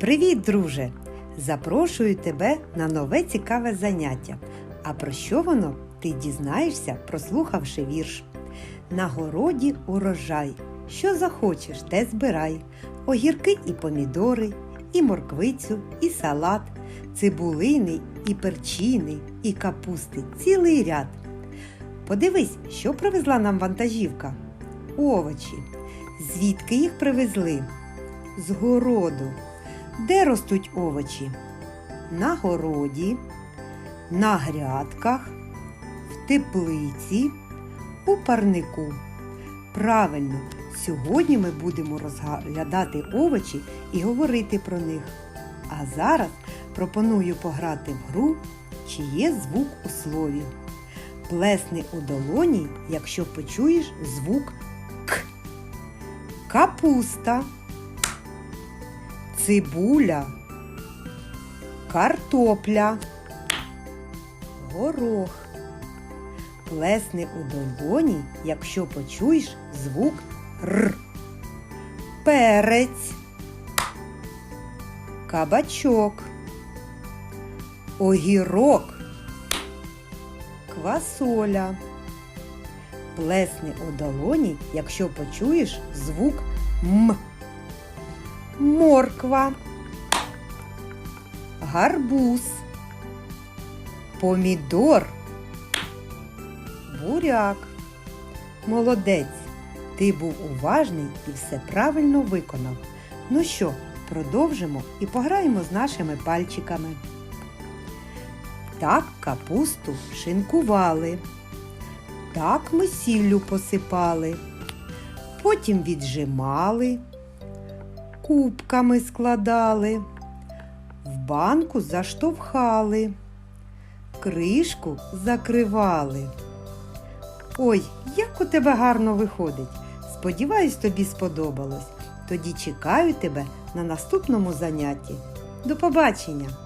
Привіт, друже! Запрошую тебе на нове цікаве заняття. А про що воно ти дізнаєшся, прослухавши вірш. На городі урожай. Що захочеш, те збирай. Огірки і помідори, і морквицю, і салат, цибулини, і перчини, і капусти цілий ряд. Подивись, що привезла нам вантажівка. Овочі. Звідки їх привезли? З городу. Де ростуть овочі? На городі, на грядках, в теплиці, у парнику. Правильно, сьогодні ми будемо розглядати овочі і говорити про них. А зараз пропоную пограти в гру, чи є звук у слові. Плесни у долоні, якщо почуєш звук К. Капуста цибуля, картопля, горох. Плесни у долоні, якщо почуєш звук Р. Перець, кабачок, огірок, квасоля. Плесни у долоні, якщо почуєш звук М морква, гарбуз, помідор, буряк. Молодець, ти був уважний і все правильно виконав. Ну що, продовжимо і пограємо з нашими пальчиками. Так капусту шинкували. Так ми сіллю посипали. Потім віджимали кубками складали, в банку заштовхали, кришку закривали. Ой, як у тебе гарно виходить! Сподіваюсь, тобі сподобалось. Тоді чекаю тебе на наступному занятті. До побачення!